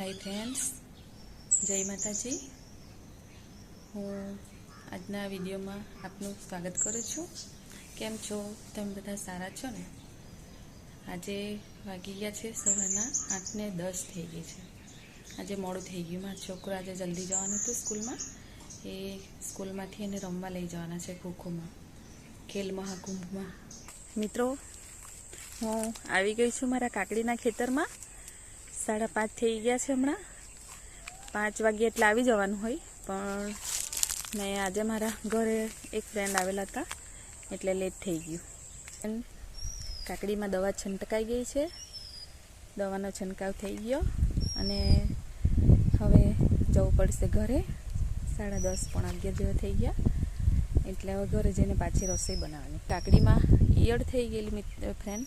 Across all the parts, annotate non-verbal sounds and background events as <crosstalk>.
Hi friends જય માતાજી હું આજના વિડીયોમાં આપનું સ્વાગત કરું છું. કેમ છો? તમે બધા સારા છો ને? આજે વાગી ગયા છે સવારના આઠને દસ થઈ ગઈ છે. આજે મોડું થઈ ગયું. મારો છોકરો આજે જલ્દી જવાનું હતું સ્કૂલમાં. એ સ્કૂલમાંથી એને રમવા લઈ જવાના છે ખોખોમાં. ખેલ મહાકુંભમાં મિત્રો, હું આવી ગઈ છું મારા કાકડીના ખેતરમાં. સાડા પાંચ થઈ ગયા છે હમણાં. પાંચ વાગે એટલે આવી જવાનું હોય, પણ મેં આજે મારા ઘરે એક ફ્રેન્ડ આવેલા હતા, એટલે લેટ થઈ ગયું. કાકડીમાં દવા છંટકાઈ ગઈ છે. દવાનો છંટકાવ થઈ ગયો અને હવે જવું પડશે ઘરે. સાડા દસ પણ અગિયાર જેવા થઈ ગયા. એટલે હવે ઘરે જઈને પાછી રસોઈ બનાવવાની. કાકડીમાં ઈયળ થઈ ગયેલી મિત્ર ફ્રેન્ડ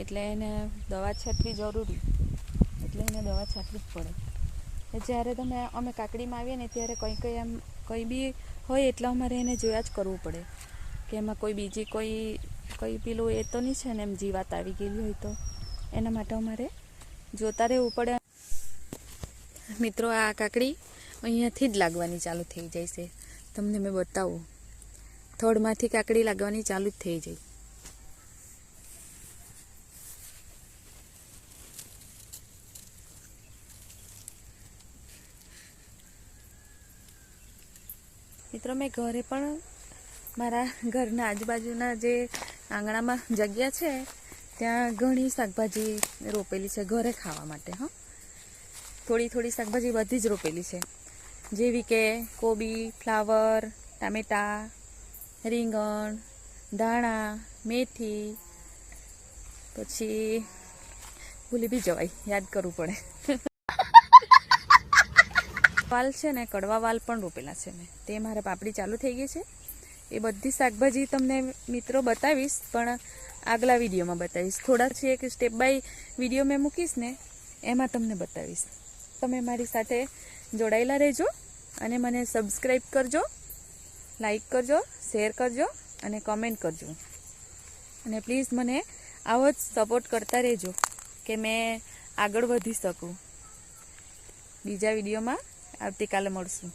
એટલે એને દવા છાંટવી જરૂરી. એટલે એને દવા છાંટવી જ પડે. જ્યારે તમે અમે કાકડીમાં આવીએ ને ત્યારે કંઈ કંઈ એમ, કંઈ બી હોય એટલે અમારે એને જોયા જ કરવું પડે. કે એમાં કોઈ બીજી કોઈ, કંઈ પેલું એ તો નહીં છે ને એમ જીવાત આવી ગયેલી હોય તો. એના માટે અમારે જોતા રહેવું પડે. મિત્રો, આ કાકડી અહીંયાથી જ લાગવાની ચાલુ થઈ જાય છે. તમને મેં બતાવું. થડમાંથી કાકડી લાગવાની ચાલુ જ થઈ જાય. મિત્રો, મેં ઘરે પણ મારા ઘરના આજુબાજુના જે આંગણામાં જગ્યા છે, ત્યાં ઘણી શાકભાજી રોપેલી છે ઘરે ખાવા માટે, હં. થોડી થોડી શાકભાજી બધી જ રોપેલી છે. જેવી કે કોબી, ફ્લાવર, ટામેટા, રીંગણ, ધાણા, મેથી, પછી ભૂલી બી જવાય, યાદ કરવું પડે. <laughs> વાલ છે ને, કડવા વાલ પણ રોપેલા છે મેં. તે મારે પાપડી ચાલુ થઈ ગઈ છે. એ બધી શાકભાજી તમને મિત્રો બતાવીશ, પણ આગલા વિડીયોમાં બતાવીશ. થોડા છે એક સ્ટેપ બાય વીડિયો મેં મૂકીશ ને, એમાં તમને બતાવીશ. તમે મારી સાથે જોડાયેલા રહેજો અને મને સબસ્ક્રાઈબ કરજો લાઈક કરજો શેર કરજો અને કમેન્ટ કરજો. અને પ્લીઝ મને આવો જ સપોર્ટ કરતા રહેજો કે મેં આગળ વધી શકું. બીજા વિડીયોમાં article morsu